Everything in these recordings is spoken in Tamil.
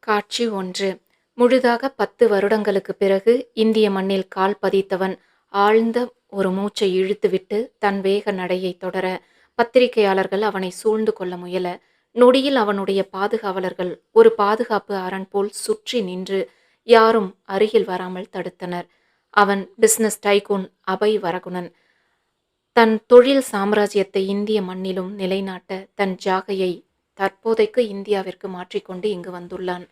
காட்சி ஒன்று. முழுதாக பத்து வருடங்களுக்குப் பிறகு இந்திய மண்ணில் கால் பதித்தவன் ஆழ்ந்த ஒரு மூச்சை இழுத்துவிட்டு தன் வேக நடையை தொடர பத்திரிகையாளர்கள் அவனை சூழ்ந்து கொள்ள முயல. நொடியில் அவனுடைய பாதுகாவலர்கள் ஒரு பாதுகாப்பு அரண் போல் சுற்றி நின்று யாரும் அருகில் வராமல் தடுத்தனர். அவன் பிஸ்னஸ் டைகூன் அபய் வரகுணன். தன் தொழில் சாம்ராஜ்யத்தை இந்திய மண்ணிலும் நிலைநாட்ட தன் ஜாகையை தற்போதைக்கு இந்தியாவிற்கு மாற்றிக்கொண்டு இங்கு வந்துள்ளான்.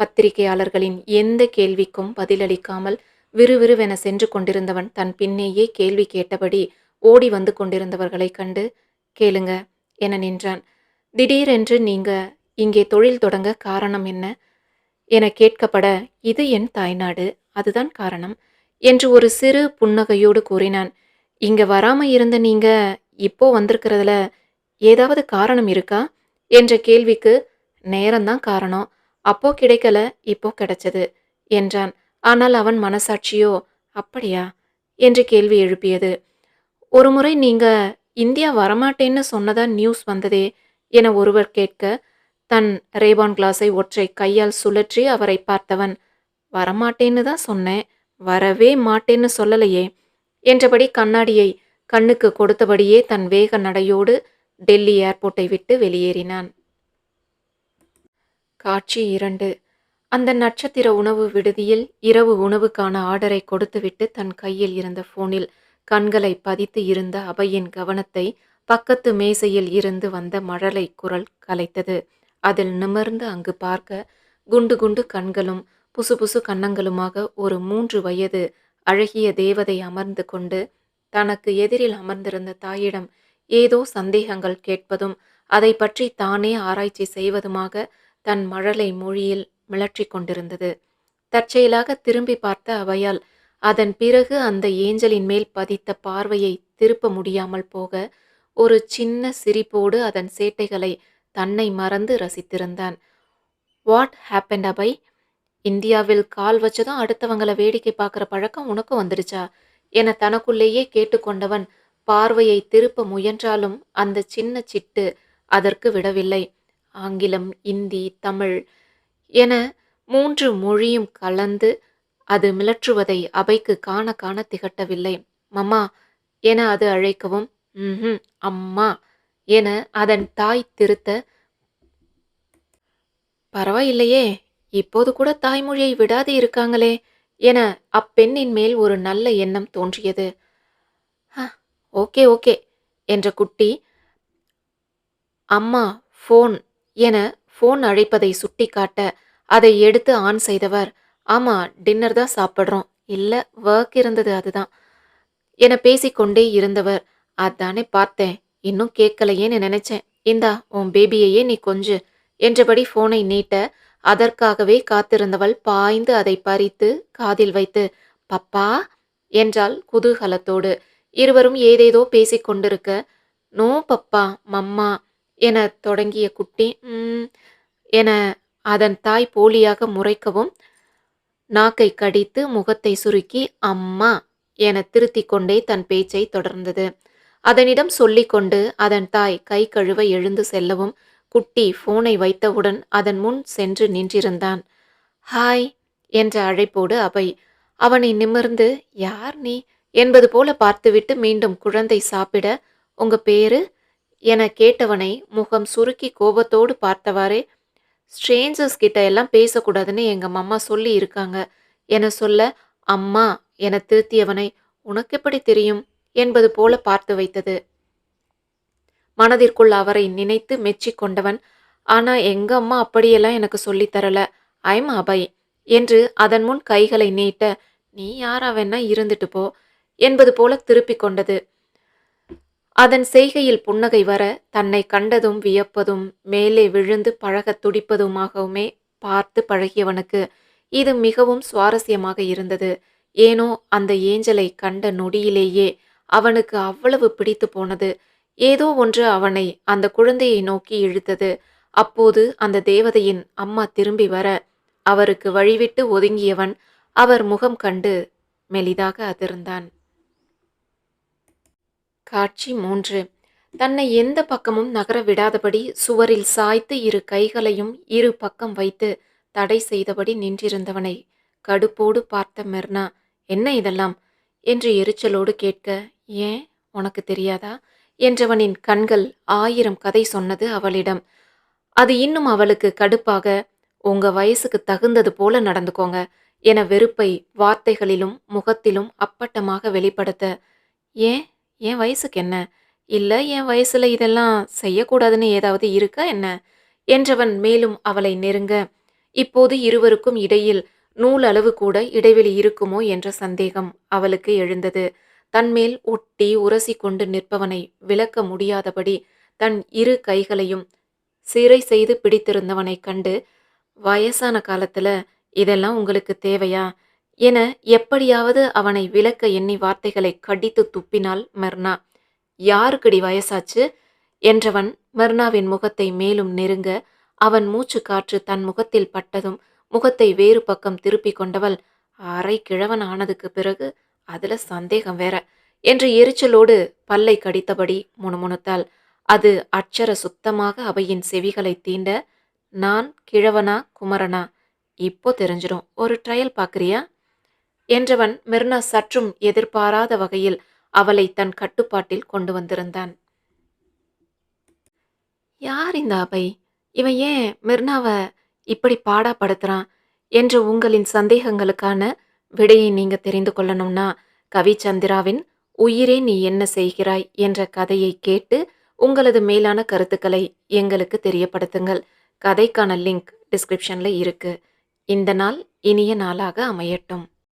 பத்திரிகையாளர்களின் எந்த கேள்விக்கும் பதிலளிக்காமல் விறுவிறுவென சென்று கொண்டிருந்தவன் தன் பின்னேயே கேள்வி கேட்டபடி ஓடி வந்து கொண்டிருந்தவர்களைக் கண்டு கேளுங்க என நின்றான். திடீரென்று நீங்க இங்கே தொழில் தொடங்க காரணம் என்ன? என கேட்கப்பட இது என் தாய்நாடு அதுதான் காரணம் என்று ஒரு சிறு புன்னகையோடு கூறினான். இங்க வராம இருந்த நீங்க இப்போ வந்திருக்கிறதுல ஏதாவது காரணம் இருக்கா? என்ற கேள்விக்கு நேரம்தான் காரணம். அப்போ கிடைக்கல இப்போ கிடைச்சது என்றான். ஆனால் அவன் மனசாட்சியோ அப்படியா? என்று கேள்வி எழுப்பியது. ஒருமுறை நீங்க இந்தியா வரமாட்டேன்னு சொன்னதா நியூஸ் வந்ததே? என ஒருவர் கேட்க தன் ரேபான் கிளாஸை ஒற்றை கையால் சுழற்றி அவரை பார்த்தவன் வரமாட்டேன்னு தான் சொன்னேன் வரவே மாட்டேன்னு சொல்லலையே என்றபடி கண்ணாடியை கண்ணுக்கு கொடுத்தபடியே தன் வேக நடையோடு டெல்லி ஏர்போர்ட்டை விட்டு வெளியேறினான். காட்சி இரண்டு. அந்த நட்சத்திர உணவு விடுதியில் இரவு உணவுக்கான ஆர்டரை கொடுத்துவிட்டு தன் கையில் இருந்த போனில் கண்களை பதித்து இருந்த அபையின் கவனத்தை பக்கத்து மேசையில் இருந்து வந்த மழலை குரல் கலைத்தது. அதில் நிமிர்ந்து அங்கு பார்க்க குண்டு குண்டு கண்களும் புசு புசு கன்னங்களுமாக ஒரு மூன்று வயது அழகிய தேவதை அமர்ந்து கொண்டு தனக்கு எதிரில் அமர்ந்திருந்த தாயிடம் ஏதோ சந்தேகங்கள் கேட்பதும் அதை பற்றி தானே ஆராய்ச்சி செய்வதுமாக தன் மழலை மொழியில் மிளற்றி கொண்டிருந்தது. தற்செயலாக திரும்பி பார்த்த அவையால் அதன் பிறகு அந்த ஏஞ்சலின் மேல் பதித்த பார்வையை திருப்ப முடியாமல் போக ஒரு சின்ன சிரிப்போடு அதன் சேட்டைகளை தன்னை மறந்து ரசித்திருந்தான். வாட் ஹேப்பன் அபை இந்தியாவில் கால் வச்சதும் அடுத்தவங்களை வேடிக்கை பார்க்குற பழக்கம் உனக்கு வந்துடுச்சா என தனக்குள்ளேயே கேட்டுக்கொண்டவன் பார்வையை திருப்ப முயன்றாலும் அந்த சின்ன சிட்டு அதற்கு விடவில்லை. ஆங்கிலம் இந்தி தமிழ் என மூன்று மொழியும் கலந்து அது மிளற்றுவதை அபைக்கு காண காண திகட்டவில்லை. மம்மா என அது அழைக்கவும் ம் அம்மா என அதன் தாய் திருத்த பரவாயில்லையே இப்போது கூட தாய்மொழியை விடாது இருக்காங்களே என அப்பெண்ணின் மேல் ஒரு நல்ல எண்ணம் தோன்றியது. ஓகே ஓகே என்ற குட்டி அம்மா ஃபோன் என ஃபோன் அழைப்பதை சுட்டிக்காட்ட அதை எடுத்து ஆன் செய்தவர். ஆமாம் டின்னர் தான் சாப்பிட்றோம். இல்லை ஒர்க் இருந்தது அதுதான் என பேசிக்கொண்டே இருந்தவர். அதானே பார்த்தேன். இன்னும் கேட்கலையேன்னு நினைச்சேன். இந்தா உன் பேபியையே நீ கொஞ்சு என்றபடி ஃபோனை நீட்ட அதற்காகவே காத்திருந்தவள் பாய்ந்து அதை பறித்து காதில் வைத்து பப்பா என்றாள் குதூகலத்தோடு. இருவரும் ஏதேதோ பேசிக் கொண்டிருக்க நோ பப்பா மம்மா என தொடங்கிய குட்டி என அதன் தாய் போலியாக முறைக்கவும் நாக்கை கடித்து முகத்தை சுருக்கி அம்மா என திருத்திக் கொண்டே தன் பேச்சை தொடர்ந்தது. அதனிடம் சொல்லிக்கொண்டு அதன் தாய் கை கழுவ எழுந்து செல்லவும் குட்டி போனை வைத்தவுடன் அதன் முன் சென்று நின்றிருந்தான். ஹாய் என்ற அழைப்போடு அவை அவனை நிமிர்ந்து யார் நீ? என்பது போல பார்த்துவிட்டு மீண்டும் குழந்தை சாப்பிட உங்க பேரு என கேட்டவனை முகம் சுருக்கி கோபத்தோடு பார்த்தவாறே ஸ்ட்ரேஞ்சர்ஸ் கிட்ட எல்லாம் பேசக்கூடாதுன்னு எங்கள் மம்மா சொல்லி இருக்காங்க. என சொல்ல அம்மா என திருத்தியவனை உனக்கு எப்படி தெரியும் என்பது போல பார்த்து வைத்தது. மனதிற்குள் அவரை நினைத்து மெச்சி கொண்டவன் ஆனா எங்க அம்மா அப்படியெல்லாம் எனக்கு சொல்லித்தரல ஐம் அபய் என்று அதன் முன் கைகளை நீட்ட நீ யாரா வேணா இருந்துட்டு போ. என்பது போல திருப்பிக் கொண்டது. அதன் செய்கையில் புன்னகை வர தன்னை கண்டதும் வியப்பதும் மேலே விழுந்து பழகத் துடிப்பதுமாகவுமே பார்த்து பழகியவனுக்கு இது மிகவும் சுவாரஸ்யமாக இருந்தது. ஏனோ அந்த ஏஞ்சலை கண்ட நொடியிலேயே அவனுக்கு அவ்வளவு பிடித்து போனது. ஏதோ ஒன்று அவனை அந்த குழந்தையை நோக்கி இழுத்தது. அப்போது அந்த தேவதையின் அம்மா திரும்பி வர அவருக்கு வழிவிட்டு ஒதுங்கியவன் அவர் முகம் கண்டு மெலிதாக அதிர்ந்தான். காட்சி மூன்று. தன்னை எந்த பக்கமும் நகர விடாதபடி சுவரில் சாய்த்து இரு கைகளையும் இரு பக்கம் வைத்து தடை செய்தபடி நின்றிருந்தவனை கடுப்போடு பார்த்த மெர்னா என்ன இதெல்லாம் என்று எரிச்சலோடு கேட்க ஏன்? உனக்கு தெரியாதா என்றவனின் கண்கள் ஆயிரம் கதை சொன்னது அவளிடம். அது இன்னும் அவளுக்கு கடுப்பாக உங்க வயசுக்கு தகுந்தது போல நடந்துக்கோங்க என வெறுப்பை வார்த்தைகளிலும் முகத்திலும் அப்பட்டமாக வெளிப்படுத்த ஏன்? என் வயசுக்கு என்ன? இல்லை என் வயசில் இதெல்லாம் செய்யக்கூடாதுன்னு ஏதாவது இருக்கா என்ன? என்றவன் மேலும் அவளை நெருங்க இப்போது இருவருக்கும் இடையில் நூல் அளவு கூட இடைவெளி இருக்குமோ? என்ற சந்தேகம் அவளுக்கு எழுந்தது. தன்மேல் ஒட்டி உரசி கொண்டு நிற்பவனை விளக்க முடியாதபடி தன் இரு கைகளையும் சிறை செய்து பிடித்திருந்தவனைக் கண்டு வயசான காலத்துல இதெல்லாம் உங்களுக்கு தேவையா? என எப்படியாவது அவனை விலக்க எண்ணி வார்த்தைகளை கடித்து துப்பினாள் மெர்னா. யாருக்கடி வயசாச்சு? என்றவன் மெர்னாவின் முகத்தை மேலும் நெருங்க அவன் மூச்சு காற்று தன் முகத்தில் பட்டதும் முகத்தை வேறு பக்கம் திருப்பிக் கொண்டவள் அரை கிழவன் ஆனதுக்கு பிறகு அதுல சந்தேகம் வேற என்று எரிச்சலோடு பல்லை கடித்தபடி முணுமுணுத்தாள். அது அட்சர சுத்தமாக அவையின் செவிகளை தீண்ட நான் கிழவனா குமரனா? இப்போ தெரிஞ்சிடும். ஒரு ட்ரையல் பார்க்குறியா என்றவன் மிர்னா சற்றும் எதிர்பாராத வகையில் அவளை தன் கட்டுப்பாட்டில் கொண்டு வந்திருந்தான். யார் இந்த அபை? இவன் ஏன் மிர்னாவை இப்படி பாடாப்படுத்துறான்? என்ற உங்களின் சந்தேகங்களுக்கான விடையை நீங்க தெரிந்து கொள்ளணும்னா கவிச்சந்திராவின் உயிரே நீ என்ன செய்கிறாய் என்ற கதையை கேட்டு உங்களது மேலான கருத்துக்களை எங்களுக்கு தெரியப்படுத்துங்கள். கதைக்கான லிங்க் டிஸ்கிரிப்ஷனில் இருக்கு. இந்த நாள் இனிய நாளாக அமையட்டும்.